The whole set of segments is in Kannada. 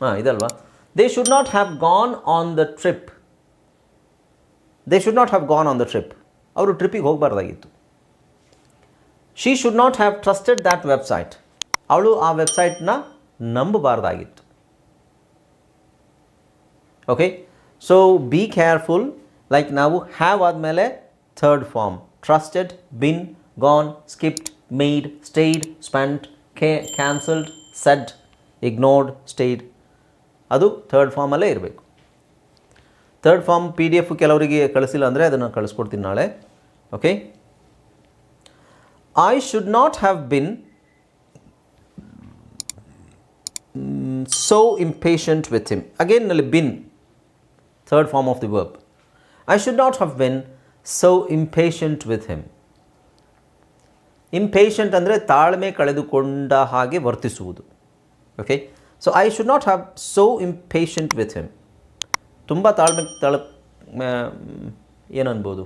ಹಾಂ, ಇದಲ್ವಾ? They should not have gone on the trip they should not have gone on the trip ಅವರು ಟ್ರಿಪ್ಪಿಗೆ ಹೋಗಬಾರ್ದಾಗಿತ್ತು. She should not have trusted that website ಅವಳು ಆ ವೆಬ್ಸೈಟ್ನ ನಂಬಬಾರ್ದಾಗಿತ್ತು. Okay so be careful like ನಾವು ಹ್ಯಾವ್ ಆದಮೇಲೆ third form trusted been gone skipped made stayed spent cancelled said ignored stayed ಅದು ಥರ್ಡ್ ಫಾರ್ಮಲ್ಲೇ ಇರಬೇಕು. Third form P D F ಕೆಲವರಿಗೆ ಕಳಿಸಿಲ್ಲ ಅಂದರೆ ಅದನ್ನು ಕಳಿಸ್ಕೊಡ್ತೀನಿ ನಾಳೆ. Okay I should not have been so impatient with him ಅಗೇನ್ನಲ್ಲಿ been third form of the verb I should not have been so impatient with him impatient ಅಂದರೆ ತಾಳ್ಮೆ ಕಳೆದುಕೊಂಡ ಹಾಗೆ ವರ್ತಿಸುವುದು. Okay so I should not have so impatient with him ತುಂಬ ತಾಳ್ಮೆ, ತಳ ಏನು ಅನ್ಬೋದು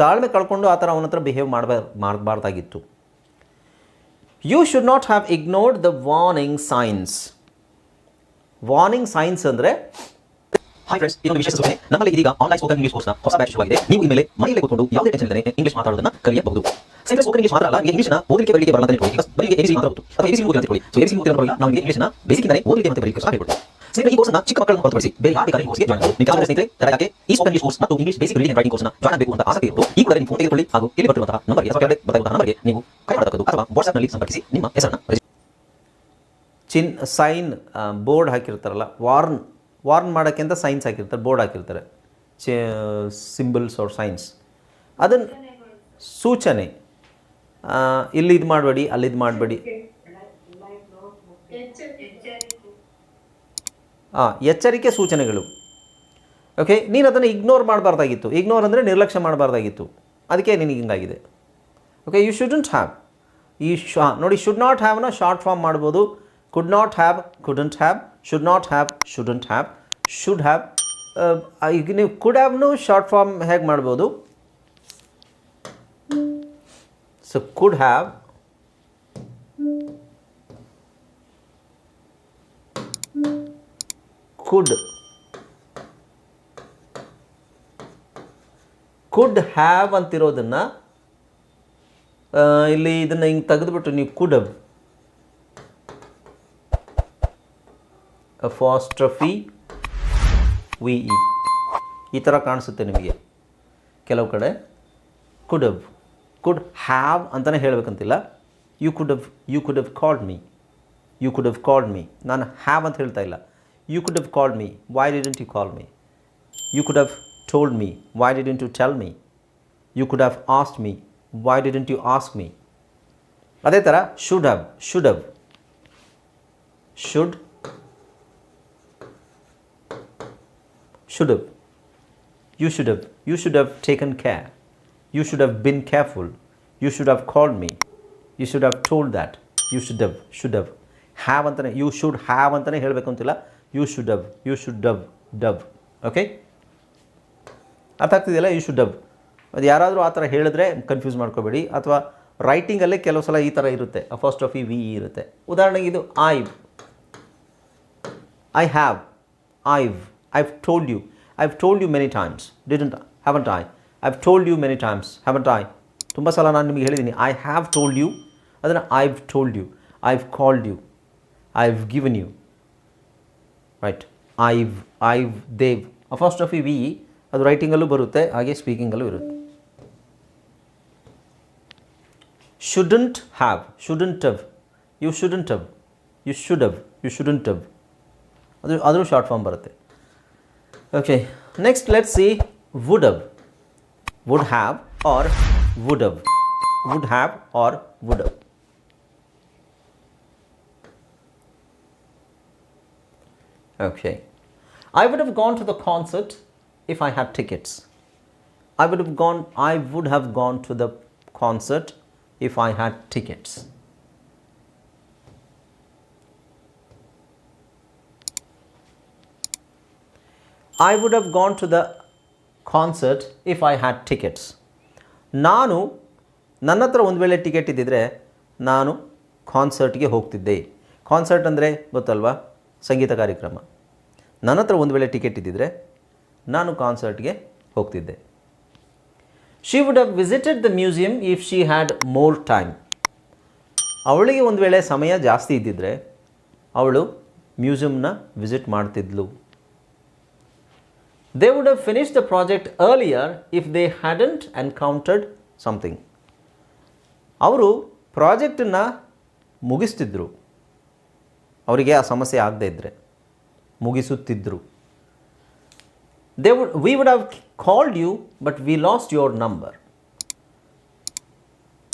ತಾಳ್ಮೆ ಕಳ್ಕೊಂಡು ಆ ಥರ ಅವನ ಹತ್ರ ಬಿಹೇವ್ ಮಾಡಬಾರ್ ಮಾಡಬಾರ್ದಾಗಿತ್ತು. You should not have ignored the warning signs warning signs ಅಂದರೆ ಹಾಯ್ ಫ್ರೆಂಡ್ಸ್ ಇದೊಂದು ವಿಶೇಷ ಸೂಚನೆ ನಮ್ಮಲ್ಲಿ ಇದೀಗ ಆನ್ಲೈನ್ ಸ್ಪೋಕನ್ ಇಂಗ್ಲಿಷ್ ಕೋರ್ಸ್ನ ಹೊಸ ಬ್ಯಾಚ್ ಶುರುವಾಗಿದೆ. ನೀವು ಇನ್ಮೇಲೆ ಮನೆಯಲ್ಲೇ ಕೂತ್ಕೊಂಡು ಯಾವುದೇ ಟೆನ್ಷನ್ ಇಲ್ಲದೆ ಇಂಗ್ಲಿಷ್ ಮಾತಾಡೋದನ್ನ ಕಲಿಯಬಹುದು. ಸೆಂಟ್ರಲ್ ಸ್ಪೋಕನ್ ಇಂಗ್ಲಿಷ್ ಮಾತ್ರ ಅಲ್ಲ ನಿಮಗೆ ಇಂಗ್ಲಿಷ್ನ ಓದಲಿಕ್ಕೆ ಬರಲಿಕ್ಕೆ ಬರಲ್ಲ ಅಂತ ಹೇಳಿ ಬರೀ ಎಬಿಸಿ ಮಾತ್ರ ಗೊತ್ತು ಅಥವಾ ಎಬಿಸಿ ಓದಿ ಅಂತ ಹೇಳಿ ಸೊ ಎಬಿಸಿ ಓದಿ ಅಂತ ನಾವು ಇಂಗ್ಲಿಷ್ನ ಬೇಸಿಕ್ ಇಂದಾನೆ ಈ ಚಿಕ್ಕ ಮಕ್ಕಳನ್ನು ಬೇರೆ ಈ ಇಂಗ್ಲಿಷ್ ಬೇಸಿಕ್ ರೈಟಿಂಗ್ ಆಗಬೇಕು ಅಂತ ಈ ನಂಬರ್ಗೆ ನೀವು ಸಂಪರ್ಕಿಸಿ ನಿಮ್ಮ ಚಿನ್ ಸೈನ್ ಬೋರ್ಡ್ ಹಾಕಿರ್ತಾರಲ್ಲ ವಾರ್ನ್ ವಾರ್ನ್ ಮಾಡೋಕ್ಕೆ ಅಂತ ಸೈನ್ಸ್ ಹಾಕಿರ್ತಾರೆ ಬೋರ್ಡ್ ಹಾಕಿರ್ತಾರೆ. ಚೇ ಸಿಂಬಲ್ಸ್ ಆರ್ ಸೈನ್ಸ್ ಅದನ್ನು ಸೂಚನೆ. ಇಲ್ಲಿ ಇದು ಮಾಡಬೇಡಿ, ಅಲ್ಲಿ ಇದು ಮಾಡಬೇಡಿ. ಹಾಂ ಎಚ್ಚರಿಕೆ ಸೂಚನೆಗಳು. ಓಕೆ ನೀನು ಅದನ್ನು ಇಗ್ನೋರ್ ಮಾಡಬಾರ್ದಾಗಿತ್ತು. ಇಗ್ನೋರ್ ಅಂದರೆ ನಿರ್ಲಕ್ಷ್ಯ ಮಾಡಬಾರ್ದಾಗಿತ್ತು. ಅದಕ್ಕೆ ನಿನಗೆ ಹಿಂಗಾಗಿದೆ. ಓಕೆ ಯು ಶುಡಂಟ್ ಹ್ಯಾವ್ ಈ ಶಾ ನೋಡಿ ಶುಡ್ ನಾಟ್ ಹ್ಯಾವ್ನ ಶಾರ್ಟ್ ಫಾರ್ಮ್ ಮಾಡ್ಬೋದು. Could not have couldn't have should not have, shouldn't have, should have ಈಗ ನೀವು ಕುಡ್ ಹ್ಯಾವ್ನು ಶಾರ್ಟ್ ಫಾರ್ಮ್ ಹೇಗೆ ಮಾಡ್ಬೋದು? So could have could could have ಅಂತಿರೋದನ್ನು ಇಲ್ಲಿ ಇದನ್ನು ಹಿಂಗೆ ತೆಗೆದುಬಿಟ್ಟು ನೀವು could have apostrophe V E. ಈ ಥರ ಕಾಣಿಸುತ್ತೆ ನಿಮಗೆ. ಕೆಲವು ಕಡೆ ಕುಡ್ ಹವ್ ಕುಡ್ ಹ್ಯಾವ್ ಅಂತಲೇ ಹೇಳಬೇಕಂತಿಲ್ಲ. You could have you could have called me you could have called me ನಾನು ಹ್ಯಾವ್ ಅಂತ ಹೇಳ್ತಾ ಇಲ್ಲ. You could have called me why didn't you call me you could have told me why didn't you tell me you could have asked me why didn't you ask me ಅದೇ ಥರ should have should have should should have. You should have. You should have taken care. You should have been careful. You should have called me. You should have told that. You should have. Should have. Have ಅಂತಲೇ ಯು ಶುಡ್ ಹ್ಯಾವ್ ಅಂತಲೇ ಹೇಳಬೇಕು ಅಂತಿಲ್ಲ you should've you should've ಡವ್ ಓಕೆ ಅರ್ಥ ಆಗ್ತಿದೆಯಲ್ಲ ಯು ಶುಡ್ ಡವ್ ಅದು ಯಾರಾದರೂ ಆ ಥರ ಹೇಳಿದ್ರೆ ಕನ್ಫ್ಯೂಸ್ ಮಾಡ್ಕೋಬೇಡಿ ಅಥವಾ ರೈಟಿಂಗಲ್ಲೇ ಕೆಲವು ಸಲ ಈ ಥರ ಇರುತ್ತೆ ಫಸ್ಟ್ ಆಫ್ ಇ ವಿ ಇರುತ್ತೆ ಉದಾಹರಣೆಗೆ ಇದು I've I have. I've. I've told you. I've told you many times. Didn't I? Haven't I? I've told you many times. Haven't I? ತುಂಬ ಸಲ ನಾನು ನಿಮಗೆ ಹೇಳಿದ್ದೀನಿ. ಐ ಹ್ಯಾವ್ ಟೋಲ್ಡ್ ಯು ಅದನ್ನು I've told you I've called you I've given you right I've I've they've first of E V ಅದು ರೈಟಿಂಗಲ್ಲೂ ಬರುತ್ತೆ, ಹಾಗೆ ಸ್ಪೀಕಿಂಗಲ್ಲೂ ಇರುತ್ತೆ. Shouldn't have shouldn't have you shouldn't have you should have you shouldn't have ಅದು, ಅದರೂ ಶಾರ್ಟ್ ಫಾರ್ಮ್ ಬರುತ್ತೆ. Okay, next let's see would have, would have or would have, would have or would have. Okay, I would have gone to the concert if I had tickets. I would have gone, I would have gone to the concert if I had tickets. I would have gone to the concert if I had tickets. ನಾನು ನನ್ನ ಹತ್ರ ಒಂದು ವೇಳೆ ಟಿಕೆಟ್ ಇದ್ದಿದ್ದರೆ ನಾನು ಕಾನ್ಸರ್ಟ್ಗೆ ಹೋಗ್ತಿದ್ದೆ. ಕಾನ್ಸರ್ಟ್ ಅಂದರೆ ಗೊತ್ತಲ್ವಾ? ಸಂಗೀತ ಕಾರ್ಯಕ್ರಮ. ನನ್ನ ಹತ್ರ ಒಂದು ವೇಳೆ ಟಿಕೆಟ್ ಇದ್ದಿದ್ದರೆ ನಾನು ಕಾನ್ಸರ್ಟ್ಗೆ ಹೋಗ್ತಿದ್ದೆ. She would have visited the museum if she had more time ಅವಳಿಗೆ ಒಂದು ವೇಳೆ ಸಮಯ ಜಾಸ್ತಿ ಇದ್ದಿದ್ದರೆ ಅವಳು ಮ್ಯೂಸಿಯಂನ ವಿಸಿಟ್ ಮಾಡ್ತಿದ್ಲು. They would have finish the project earlier if they hadn't encountered something ಅವರು ಪ್ರಾಜೆಕ್ಟನ್ನು ಮುಗಿಸ್ತಿದ್ರು. ಅವರಿಗೆ ಆ ಸಮಸ್ಯೆ ಆಗದೇ ಇದ್ದರೆ ಮುಗಿಸುತ್ತಿದ್ದರು they would we would have called you but we lost your number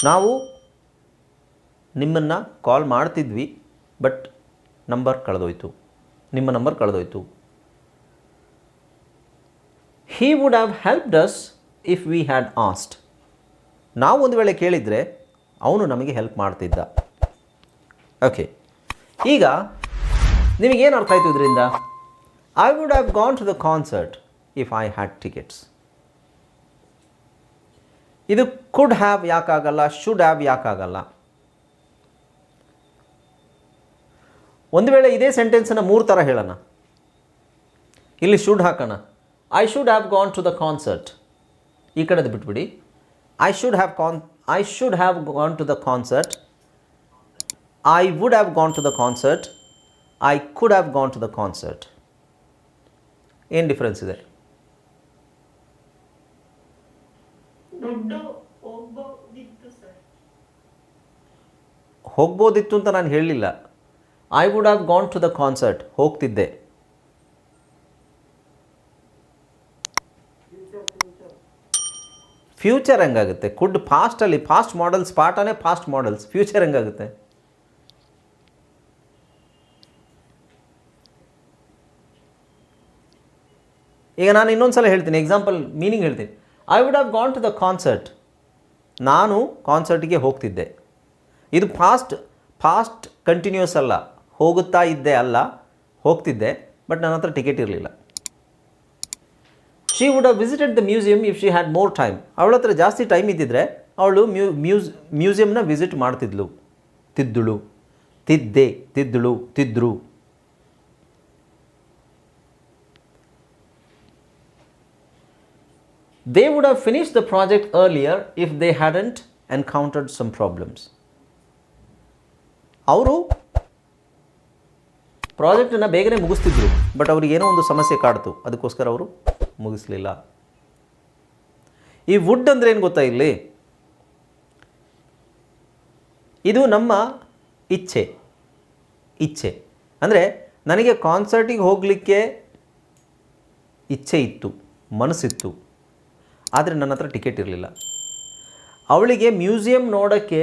ನಾವು ನಿಮ್ಮನ್ನು ಕಾಲ್ ಮಾಡ್ತಿದ್ವಿ ಬಟ್ ನಂಬರ್ ಕಳೆದೋಯ್ತು. ನಿಮ್ಮ number ಕಳೆದೋಯ್ತು. He would have helped us if we had asked ನಾವು ಒಂದು ವೇಳೆ ಕೇಳಿದರೆ, ಅವನು ನಮಗೆ ಹೆಲ್ಪ್ ಮಾಡ್ತಿದ್ದ. ಓಕೆ ಈಗ ನಿಮಗೇನು ಅರ್ಥ ಆಯಿತು ಇದರಿಂದ? I would have gone to the concert if I had tickets ಇದು ಕುಡ್ ಹ್ಯಾವ್ ಯಾಕಾಗಲ್ಲ ಶುಡ್ ಹ್ಯಾವ್ ಯಾಕಾಗಲ್ಲ. ಒಂದು ವೇಳೆ ಇದೇ ಸೆಂಟೆನ್ಸನ್ನು ಮೂರು ಥರ ಹೇಳೋಣ. ಇಲ್ಲಿ ಶುಡ್ ಹಾಕೋಣ. I should have gone to the concert ಈ ಕಡೆದು ಬಿಟ್ಬಿಡಿ. I should have con I should have gone to the concert I would have gone to the concert I could have gone to the concert ಏನು ಡಿಫ್ರೆನ್ಸ್ ಇದೆ? ಹೋಗ್ಬೋದಿತ್ತು ಅಂತ ನಾನು ಹೇಳಲಿಲ್ಲ I would have gone to the concert ಹೋಗ್ತಿದ್ದೆ. ಫ್ಯೂಚರ್ ಹೆಂಗಾಗುತ್ತೆ? ಕುಡ್ ಫಾಸ್ಟಲ್ಲಿ ಫಾಸ್ಟ್ ಮಾಡಲ್ಸ್ ಪಾಠನೇ ಫಾಸ್ಟ್ ಮಾಡಲ್ಸ್ ಫ್ಯೂಚರ್ ಹೆಂಗಾಗುತ್ತೆ? ಈಗ ನಾನು ಇನ್ನೊಂದು ಸಲ ಹೇಳ್ತೀನಿ ಎಕ್ಸಾಂಪಲ್ ಮೀನಿಂಗ್ ಹೇಳ್ತೀನಿ. I would have gone to the concert ನಾನು ಕಾನ್ಸರ್ಟ್ಗೆ ಹೋಗ್ತಿದ್ದೆ. ಇದು ಫಾಸ್ಟ್ ಫಾಸ್ಟ್ ಕಂಟಿನ್ಯೂಸ್ ಅಲ್ಲ. ಹೋಗುತ್ತಾ ಇದ್ದೆ ಅಲ್ಲ, ಹೋಗ್ತಿದ್ದೆ ಬಟ್ ನನ್ನ ಹತ್ರ ಟಿಕೆಟ್ ಇರಲಿಲ್ಲ. She would have visited the museum if she had more time ಅವಳ ಹತ್ರ ಜಾಸ್ತಿ ಟೈಮ್ ಇದ್ದಿದ್ರೆ ಅವಳು ಮ್ಯೂ ಮ್ಯೂಸ್ ಮ್ಯೂಸಿಯಂನ ವಿಸಿಟ್ ಮಾಡ್ತಿದ್ಲು. ತಿದ್ದುಳು. ತಿದ್ದೆ, ತಿದ್ದಳು, ತಿದ್ರು. They would have finish the project earlier if they hadn't encountered some problems ಅವರು ಪ್ರಾಜೆಕ್ಟನ್ನು ಬೇಗನೆ ಮುಗಿಸ್ತಿದ್ರು ಬಟ್ ಅವ್ರಿಗೆ ಏನೋ ಒಂದು ಸಮಸ್ಯೆ ಕಾಡ್ತು. ಅದಕ್ಕೋಸ್ಕರ ಅವರು ಮುಗಿಸ್ಲಿಲ್ಲ. ಈ ವುಡ್ ಅಂದರೆ ಏನು ಗೊತ್ತಾ ಇಲ್ಲಿ? ಇದು ನಮ್ಮ ಇಚ್ಛೆ. ಇಚ್ಛೆ. ಅಂದರೆ ನನಗೆ ಕಾನ್ಸರ್ಟಿಗೆ ಹೋಗಲಿಕ್ಕೆ ಇಚ್ಛೆ ಇತ್ತು, ಮನಸ್ಸಿತ್ತು. ಆದರೆ ನನ್ನ ಹತ್ರ ಟಿಕೆಟ್ ಇರಲಿಲ್ಲ. ಅವಳಿಗೆ ಮ್ಯೂಸಿಯಂ ನೋಡೋಕ್ಕೆ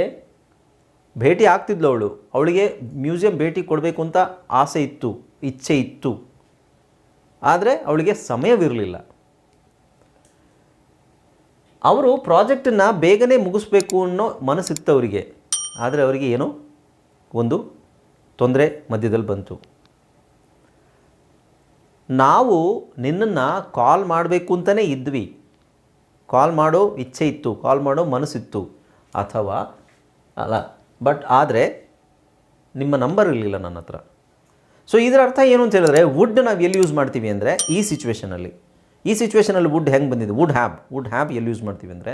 ಭೇಟಿ ಆಗ್ತಿದ್ಲು ಅವಳು. ಅವಳಿಗೆ ಮ್ಯೂಸಿಯಂ ಭೇಟಿ ಕೊಡಬೇಕು ಅಂತ ಆಸೆ ಇತ್ತು, ಇಚ್ಛೆ ಇತ್ತು. ಆದರೆ ಅವಳಿಗೆ ಸಮಯವಿರಲಿಲ್ಲ. ಅವರು ಪ್ರಾಜೆಕ್ಟನ್ನು ಬೇಗನೆ ಮುಗಿಸ್ಬೇಕು ಅನ್ನೋ ಮನಸ್ಸಿತ್ತು ಅವರಿಗೆ. ಆದರೆ ಅವರಿಗೆ ಏನೋ? ಒಂದು ತೊಂದರೆ ಮಧ್ಯದಲ್ಲಿ ಬಂತು. ನಾವು ನಿನ್ನನ್ನು ಕಾಲ್ ಮಾಡಬೇಕು ಅಂತಲೇ ಇದ್ವಿ. ಕಾಲ್ ಮಾಡೋ ಇಚ್ಛೆ ಇತ್ತು, ಕಾಲ್ ಮಾಡೋ ಮನಸ್ಸಿತ್ತು ಅಥವಾ ಅಲ್ಲ, ಬಟ್ ಆದರೆ ನಿಮ್ಮ ನಂಬರ್ ಇರಲಿಲ್ಲ ನನ್ನ ಹತ್ರ. ಸೊ ಇದರ ಅರ್ಥ ಏನು ಅಂತ ಹೇಳಿದ್ರೆ ವುಡ್ ನಾವು ಎಲ್ಲಿ ಯೂಸ್ ಮಾಡ್ತೀವಿ ಅಂದರೆ, ಈ ಸಿಚುವೇಷನಲ್ಲಿ ಈ ಸಿಚುವೇಷನಲ್ಲಿ ವುಡ್ ಹೆಂಗೆ ಬಂದಿದೆ? ವುಡ್ ಹ್ಯಾಬ್ ವುಡ್ ಹ್ಯಾಬ್ ಎಲ್ಲಿ ಯೂಸ್ ಮಾಡ್ತೀವಿ ಅಂದರೆ,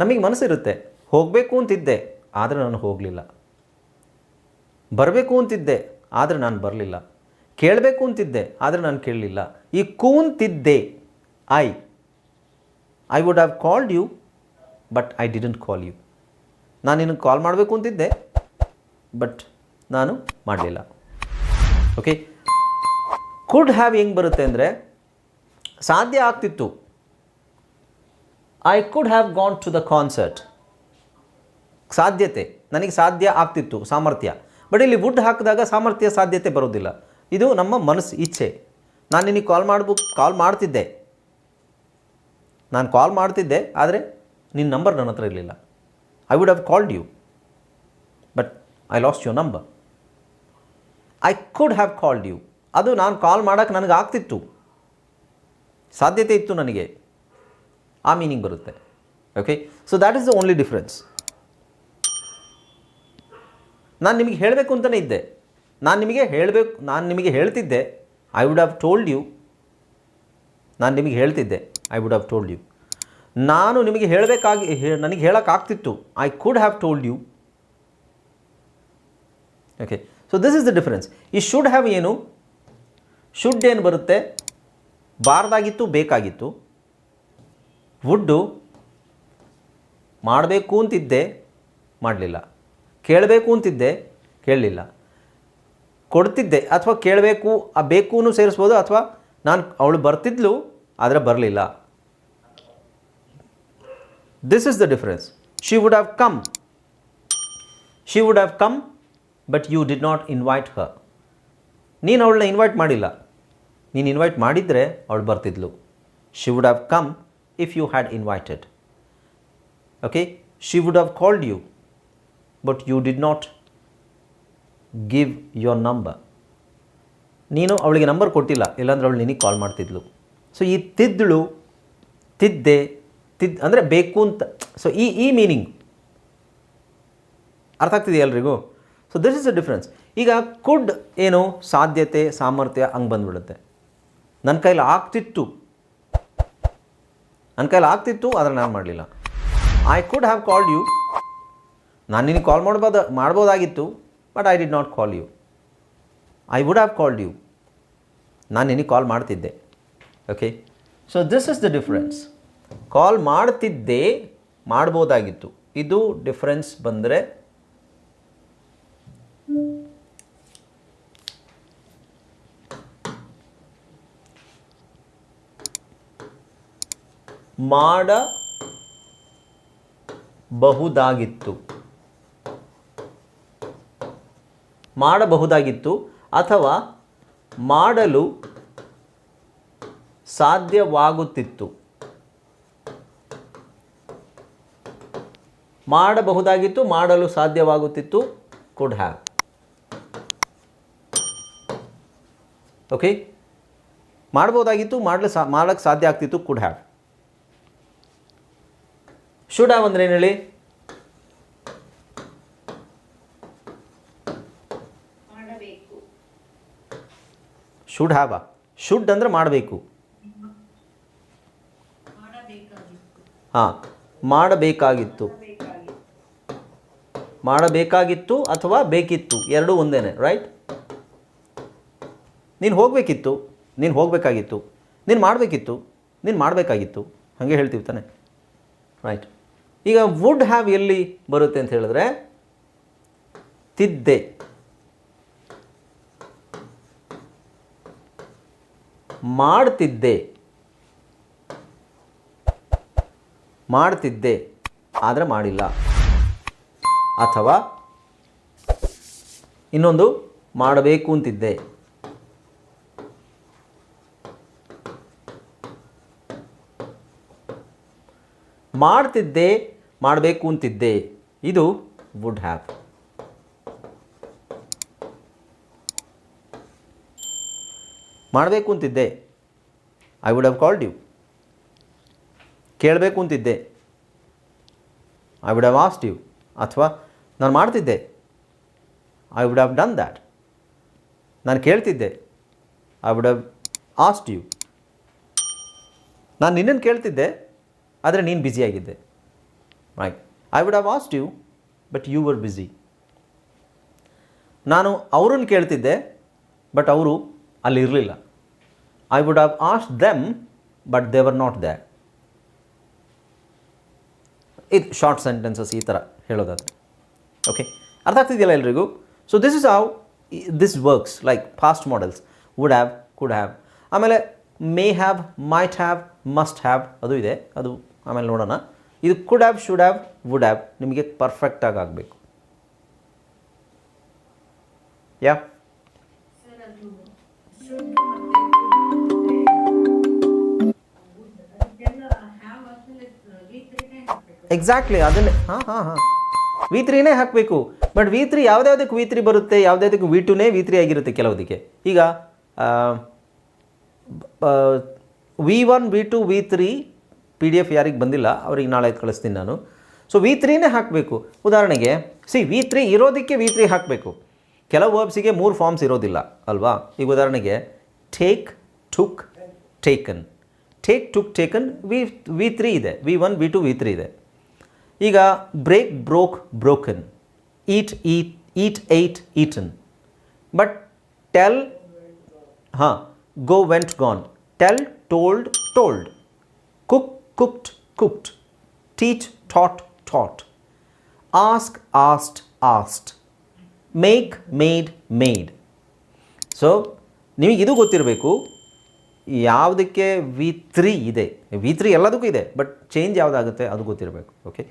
ನಮಗೆ ಮನಸ್ಸಿರುತ್ತೆ. ಹೋಗಬೇಕು ಅಂತಿದ್ದೆ, ಆದರೆ ನಾನು ಹೋಗಲಿಲ್ಲ. ಬರಬೇಕು ಅಂತಿದ್ದೆ, ಆದರೆ ನಾನು ಬರಲಿಲ್ಲ. ಕೇಳಬೇಕು ಅಂತಿದ್ದೆ, ಆದರೆ ನಾನು ಕೇಳಲಿಲ್ಲ. ಈ ಕೂಂತಿದ್ದೆ I I would have called you but I didn't call you ನಾನು ನಿನಗೆ ಕಾಲ್ ಮಾಡಬೇಕು ಅಂತಿದ್ದೆ ಬಟ್ ನಾನು ಮಾಡಲಿಲ್ಲ. ಓಕೆ ಕುಡ್ ಹ್ಯಾವ್ ಹೆಂಗೆ ಬರುತ್ತೆ ಅಂದರೆ ಸಾಧ್ಯ ಆಗ್ತಿತ್ತು. I could have gone to the concert ಸಾಧ್ಯತೆ. ನನಗೆ ಸಾಧ್ಯ ಆಗ್ತಿತ್ತು, ಸಾಮರ್ಥ್ಯ. ಬಟ್ ಇಲ್ಲಿ ವುಡ್ ಹಾಕಿದಾಗ ಸಾಮರ್ಥ್ಯ, ಸಾಧ್ಯತೆ ಬರೋದಿಲ್ಲ. ಇದು ನಮ್ಮ ಮನಸ್ಸು, ಇಚ್ಛೆ. ನಾನು ನಿನಗೆ ಕಾಲ್ ಮಾಡ್ಬೇಕು ಕಾಲ್ ಮಾಡ್ತಿದ್ದೆ. ನಾನು ಕಾಲ್ ಮಾಡ್ತಿದ್ದೆ, ಆದರೆ ನಿನ್ನ ನಂಬರ್ ನನ್ನ ಹತ್ರ ಇರಲಿಲ್ಲ. I would have called you but I lost your number I could have called you ಅದು ನಾನು ಕಾಲ್ ಮಾಡೋಕ್ಕೆ ನನಗೆ ಆಗ್ತಿತ್ತು. ಸಾಧ್ಯತೆ ಇತ್ತು ನನಗೆ. ಆ ಮೀನಿಂಗ್ ಬರುತ್ತೆ. Okay so that is the only difference ನಾನು ನಿಮಗೆ ಹೇಳಬೇಕು ಅಂತಲೇ ಇದ್ದೆ. ನಾನು ನಿಮಗೆ ಹೇಳಬೇಕು, ನಾನು ನಿಮಗೆ ಹೇಳ್ತಿದ್ದೆ. I would have told you ನಾನು ನಿಮಗೆ ಹೇಳ್ತಿದ್ದೆ. I would have told you ನಾನು ನಿಮಗೆ ಹೇಳಬೇಕಾಗಿ ನನಗೆ ಹೇಳೋಕ್ಕಾಗ್ತಿತ್ತು. I could have told you okay so this is the difference ಈ ಶುಡ್ ಹ್ಯಾವ್ ಏನು? ಶುಡ್ ಏನು ಬರುತ್ತೆ? ಬಾರ್ದಾಗಿತ್ತು, ಬೇಕಾಗಿತ್ತು. ವುಡ್ಡು ಮಾಡಬೇಕು ಅಂತಿದ್ದೆ, ಮಾಡಲಿಲ್ಲ. ಕೇಳಬೇಕು ಅಂತಿದ್ದೆ, ಕೇಳಲಿಲ್ಲ. ಕೊಡ್ತಿದ್ದೆ ಅಥವಾ ಕೇಳಬೇಕು, ಆ ಬೇಕೂ ಸೇರಿಸ್ಬೋದು ಅಥವಾ ನಾನು ಅವಳು ಬರ್ತಿದ್ಲು, ಆದರೆ ಬರಲಿಲ್ಲ. This is the difference she would have come she would have come but you did not invite her ನೀನು ಅವಳನ್ನ ಇನ್ವೈಟ್ ಮಾಡಿಲ್ಲ. ನೀನು ಇನ್ವೈಟ್ ಮಾಡಿದರೆ ಅವಳು ಬರ್ತಿದ್ಲು. She would have come if you had invited okay she would have called you but you did not give your number ನೀನು ಅವಳಿಗೆ ನಂಬರ್ ಕೊಟ್ಟಿಲ್ಲ. ಇಲ್ಲಾಂದ್ರೆ ಅವಳು ನಿನಗೆ ಕಾಲ್ ಮಾಡ್ತಿದ್ಲು. ಸೊ ಈ ತಿದ್ದಳು ತಿದ್ದೆ, ತಿದ್, ಅಂದರೆ ಬೇಕು ಅಂತ ಸೊ ಈ ಈ ಮೀನಿಂಗ್ ಅರ್ಥ ಆಗ್ತಿದೆಯಾ ಎಲ್ರಿಗೂ? So this is a difference ಈಗ ಕುಡ್ ಏನು? ಸಾಧ್ಯತೆ, ಸಾಮರ್ಥ್ಯ ಹಂಗೆ ಬಂದ್ಬಿಡುತ್ತೆ. ನನ್ನ ಕೈಲಿ ಆಗ್ತಿತ್ತು. ನನ್ನ ಕೈಲಿ ಆಗ್ತಿತ್ತು, ಆದರೆ ನಾನು ಮಾಡಲಿಲ್ಲ. I could have called you ನಾನು ನಿನಗೆ ಕಾಲ್ ಮಾಡ್ಬೋದು, ಮಾಡ್ಬೋದಾಗಿತ್ತು but I did not call you I would have called you ನಾನು ನಿನಗೆ ಕಾಲ್ ಮಾಡ್ತಿದ್ದೆ. Okay so this is the difference call ಮಾಡ್ತಿದ್ದೆ, ಮಾಡ್ಬೋದಾಗಿತ್ತು. ಇದು ಡಿಫ್ರೆನ್ಸ್ ಬಂದರೆ ಮಾಡಬಹುದಾಗಿತ್ತು. ಮಾಡಬಹುದಾಗಿತ್ತು ಅಥವಾ ಮಾಡಲು ಸಾಧ್ಯವಾಗುತ್ತಿತ್ತು. ಮಾಡಬಹುದಾಗಿತ್ತು, ಮಾಡಲು ಸಾಧ್ಯವಾಗುತ್ತಿತ್ತು ಕುಡ್ ಹ್ಯಾವ್ ಓಕೆ ಮಾಡಬಹುದಾಗಿತ್ತು, ಮಾಡಲು ಸಾ ಮಾಡೋಕ್ಕೆ ಸಾಧ್ಯ ಆಗ್ತಿತ್ತು ಕುಡ್ ಹ್ಯಾವ್ ಶುಡ್ ಅಂದ್ರೆ ಏನು ಹೇಳಿ? ಶುಡ್ ಹ್ಯಾವ ಶುಡ್ ಅಂದರೆ ಮಾಡಬೇಕು. ಹಾಂ ಮಾಡಬೇಕಾಗಿತ್ತು. ಮಾಡಬೇಕಾಗಿತ್ತು. ಅಥವಾ ಬೇಕಿತ್ತು? ಎರಡೂ ಒಂದೇನೆ ರೈಟ್ ನೀನು ಹೋಗಬೇಕಿತ್ತು ನೀನು ಹೋಗಬೇಕಾಗಿತ್ತು ನೀನು ಮಾಡಬೇಕಿತ್ತು ನೀನು ಮಾಡಬೇಕಾಗಿತ್ತು. ಹಾಗೆ ಹೇಳ್ತೀವಿ ತಾನೆ ರೈಟ್ ಈಗ ವುಡ್ ಹ್ಯಾವ್ ಎಲ್ಲಿ ಬರುತ್ತೆ ಅಂತ ಹೇಳಿದ್ರೆ, ತಿದ್ದೆ. ಮಾಡ್ತಿದ್ದೆ. ಮಾಡ್ತಿದ್ದೆ. ಆದರೆ ಮಾಡಿಲ್ಲ. ಅಥವಾ ಇನ್ನೊಂದು ಮಾಡಬೇಕು ಅಂತಿದ್ದೆ. ಮಾಡ್ತಿದ್ದೆ, ಮಾಡಬೇಕು ಅಂತಿದ್ದೆ. ಇದು ವುಡ್ ಹ್ಯಾವ್ ಮಾಡಬೇಕು ಅಂತಿದ್ದೆ. I would have called you ಕೇಳಬೇಕು ಅಂತಿದ್ದೆ. I would have asked you ಅಥವಾ ನಾನು ಮಾಡ್ತಿದ್ದೆ. I would have done that ನಾನು ಕೇಳ್ತಿದ್ದೆ. I would have asked you ನಾನು ನಿನ್ನನ್ನು ಕೇಳ್ತಿದ್ದೆ. ಆದರೆ ನೀನು ಬ್ಯುಸಿಯಾಗಿದ್ದೆ right I would have asked you but you were busy ನಾನು ಅವ್ರನ್ನ ಕೇಳ್ತಿದ್ದೆ ಬಟ್ ಅವರು ಅಲ್ಲಿ ಇರಲಿಲ್ಲ. I would have asked them but they were not that ಇದು ಶಾರ್ಟ್ ಸೆಂಟೆನ್ಸಸ್ ಈ ಥರ ಹೇಳೋದಾದ್ರೆ. ಓಕೆ ಅರ್ಥ ಆಗ್ತಿದೆಯಲ್ಲ ಎಲ್ರಿಗೂ? So this is how this works like fast modals would have could have ಆಮೇಲೆ may have might have must have ಅದು ಇದೆ. ಅದು ಆಮೇಲೆ ನೋಡೋಣ. ಇದು could have should have would have ನಿಮಗೆ ಪರ್ಫೆಕ್ಟಾಗಿ ಆಗಬೇಕು. ಯಾ ಎಕ್ಸಾಕ್ಟ್ಲಿ ಅದನ್ನೇ, ಹಾಂ ಹಾಂ ಹಾಂ. ವಿ ತ್ರೀನೇ ಹಾಕಬೇಕು. ಬಟ್ ವಿ ತ್ರೀ ಯಾವುದ್ಯಾವುದಕ್ಕೆ ವಿ ತ್ರೀ ಬರುತ್ತೆ, ಯಾವುದ್ಯಾವುದಕ್ಕೆ ವಿ ಟುನೇ ವಿ ತ್ರೀ ಆಗಿರುತ್ತೆ ಕೆಲವುದಕ್ಕೆ. ಈಗ V one V two V three P D F ಯಾರಿಗೆ ಬಂದಿಲ್ಲ, ಅವ್ರಿಗೆ ನಾಳೆ ಕಳಿಸ್ತೀನಿ ನಾನು. ಸೊ ವಿ ತ್ರೀನೇ ಹಾಕಬೇಕು. ಉದಾಹರಣೆಗೆ ಸಿ ವಿ ತ್ರೀ ಇರೋದಕ್ಕೆ ವಿ ತ್ರೀ ಹಾಕಬೇಕು. ಕೆಲವು ವರ್ಬ್ಸಿಗೆ ಮೂರು ಫಾರ್ಮ್ಸ್ ಇರೋದಿಲ್ಲ, ಅಲ್ವಾ? ಈಗ ಉದಾಹರಣೆಗೆ take took taken take took taken V V three ಇದೆ. V one V two V three ಇದೆ. ಈಗ break broke broken eat eat eat ate eaten but tell ಹಾಂ go went gone tell told told cook cooked. Teach, taught, taught. Ask, asked, asked. Make made made so ನಿಮಗೆ ಇದು ಗೊತ್ತಿರಬೇಕು. ಯಾವುದಕ್ಕೆ ವಿ ತ್ರೀ ಇದೆ. ವಿ ತ್ರೀ ಎಲ್ಲದಕ್ಕೂ ಇದೆ ಬಟ್ ಚೇಂಜ್ ಯಾವುದಾಗುತ್ತೆ ಅದು ಗೊತ್ತಿರಬೇಕು ಓಕೆ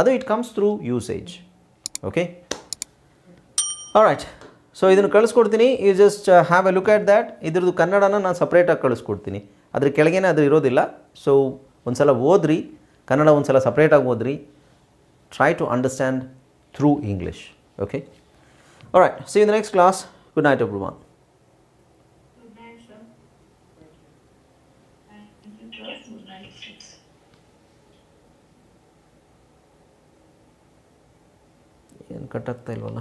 ಅದು it comes through usage okay right so ಇದನ್ನು ಕಳಿಸ್ಕೊಡ್ತೀನಿ. You just have a look at that ಇದ್ರದ್ದು ಕನ್ನಡನ ನಾನು ಸಪ್ರೇಟಾಗಿ ಕಳಿಸ್ಕೊಡ್ತೀನಿ. ಅದ್ರ ಕೆಳಗೇನೆ ಅದು ಇರೋದಿಲ್ಲ. ಸೊ ಒಂದು ಸಲ ಓದ್ರಿ, ಕನ್ನಡ ಒಂದು ಸಲ ಸಪ್ರೇಟಾಗಿ ಓದ್ರಿ try to understand through English okay right see in the next class good night everyone. ಏನು ಕಟ್ಟಾಗ್ತಾ ಇಲ್ವಲ್ಲ?